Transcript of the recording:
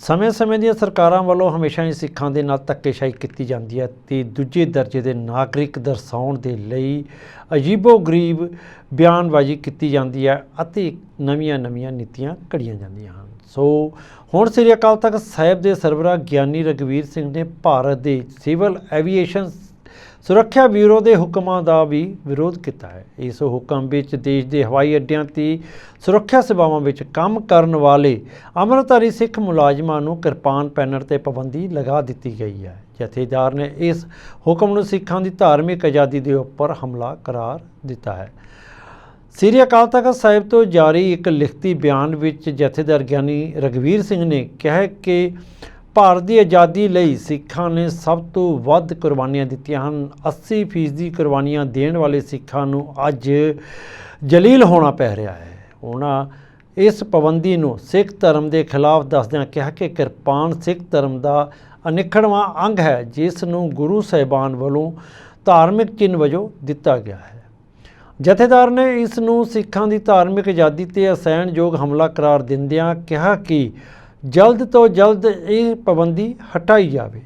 ਸਮੇਂ-ਸਮੇਂ ਦੀਆਂ ਸਰਕਾਰਾਂ ਵੱਲੋਂ ਹਮੇਸ਼ਾ ਹੀ ਸਿੱਖਾਂ ਦੇ ਨਾਲ ਧੱਕੇਸ਼ਾਹੀ ਕੀਤੀ ਜਾਂਦੀ ਹੈ ਤੇ ਦੂਜੇ ਦਰਜੇ ਦੇ ਨਾਗਰਿਕ ਦਰਸਾਉਣ ਦੇ ਲਈ ਅਜੀਬੋ-ਗਰੀਬ ਬਿਆਨਬਾਜ਼ੀ ਕੀਤੀ ਜਾਂਦੀ ਹੈ ਅਤੇ ਨਵੀਆਂ-ਨਵੀਆਂ ਨੀਤੀਆਂ ਘੜੀਆਂ ਜਾਂਦੀਆਂ ਹਨ। ਸੋ, ਹੁਣ ਸ੍ਰੀ ਅਕਾਲ ਤਖਤ ਸਾਹਿਬ ਦੇ ਸਰਬਰਾ ਗਿਆਨੀ ਰਗਵੀਰ ਸਿੰਘ ਨੇ ਭਾਰਤ ਦੇ ਸਿਵਲ ਐਵੀਏਸ਼ਨ ਸੁਰੱਖਿਆ ਬਿਊਰੋ ਦੇ ਹੁਕਮਾਂ ਦਾ ਵੀ ਵਿਰੋਧ ਕੀਤਾ ਹੈ। ਇਸ ਹੁਕਮ ਵਿੱਚ ਦੇਸ਼ ਦੇ ਹਵਾਈ ਅੱਡਿਆਂ ਤੇ ਸੁਰੱਖਿਆ ਸੇਵਾਵਾਂ ਵਿੱਚ ਕੰਮ ਕਰਨ ਵਾਲੇ ਅੰਮ੍ਰਿਤਧਾਰੀ ਸਿੱਖ ਮੁਲਾਜ਼ਮਾਂ ਨੂੰ ਕਿਰਪਾਨ ਪਹਿਨਣ ਤੇ ਪਾਬੰਦੀ ਲਗਾ ਦਿੱਤੀ ਗਈ ਹੈ। ਜਥੇਦਾਰ ਨੇ ਇਸ ਹੁਕਮ ਨੂੰ ਸਿੱਖਾਂ ਦੀ ਧਾਰਮਿਕ ਆਜ਼ਾਦੀ ਦੇ ਉੱਪਰ ਹਮਲਾ ਕਰਾਰ ਦਿੱਤਾ ਹੈ। ਸ੍ਰੀ ਅਕਾਲ ਤਖਤ ਸਾਹਿਬ ਤੋਂ ਜਾਰੀ ਇੱਕ ਲਿਖਤੀ ਬਿਆਨ ਵਿੱਚ ਜਥੇਦਾਰ ਗਿਆਨੀ ਰਗਵੀਰ ਸਿੰਘ ਨੇ ਕਿਹਾ ਕਿ ਭਾਰਤ ਦੀ ਆਜ਼ਾਦੀ ਲਈ ਸਿੱਖਾਂ ਨੇ ਸਭ ਤੋਂ ਵੱਧ ਕੁਰਬਾਨੀਆਂ ਦਿੱਤੀਆਂ ਹਨ। 80% ਦੀ ਕੁਰਬਾਨੀਆਂ ਦੇਣ ਵਾਲੇ ਸਿੱਖਾਂ ਨੂੰ ਅੱਜ ਜਲੀਲ ਹੋਣਾ ਪੈ ਰਿਹਾ ਹੈ। ਉਹਨਾਂ ਇਸ ਪਾਬੰਦੀ ਨੂੰ ਸਿੱਖ ਧਰਮ ਦੇ ਖਿਲਾਫ ਦੱਸਦਿਆਂ ਕਿਹਾ ਕਿ ਕਿਰਪਾਨ ਸਿੱਖ ਧਰਮ ਦਾ ਅਨਿੱਖੜਵਾਂ ਅੰਗ ਹੈ, ਜਿਸ ਨੂੰ ਗੁਰੂ ਸਾਹਿਬਾਨ ਵੱਲੋਂ ਧਾਰਮਿਕ ਚਿੰਨ੍ਹ ਵਜੋਂ ਦਿੱਤਾ ਗਿਆ ਹੈ। ਜਥੇਦਾਰ ਨੇ ਇਸ ਨੂੰ ਸਿੱਖਾਂ ਦੀ ਧਾਰਮਿਕ ਆਜ਼ਾਦੀ ਤੇ ਅਸਹਿਣਯੋਗ ਹਮਲਾ ਕਰਾਰ ਦਿੰਦਿਆਂ ਕਿਹਾ ਕਿ ਜਲਦ ਤੋਂ ਜਲਦ ਇਹ ਪਾਬੰਦੀ ਹਟਾਈ ਜਾਵੇ।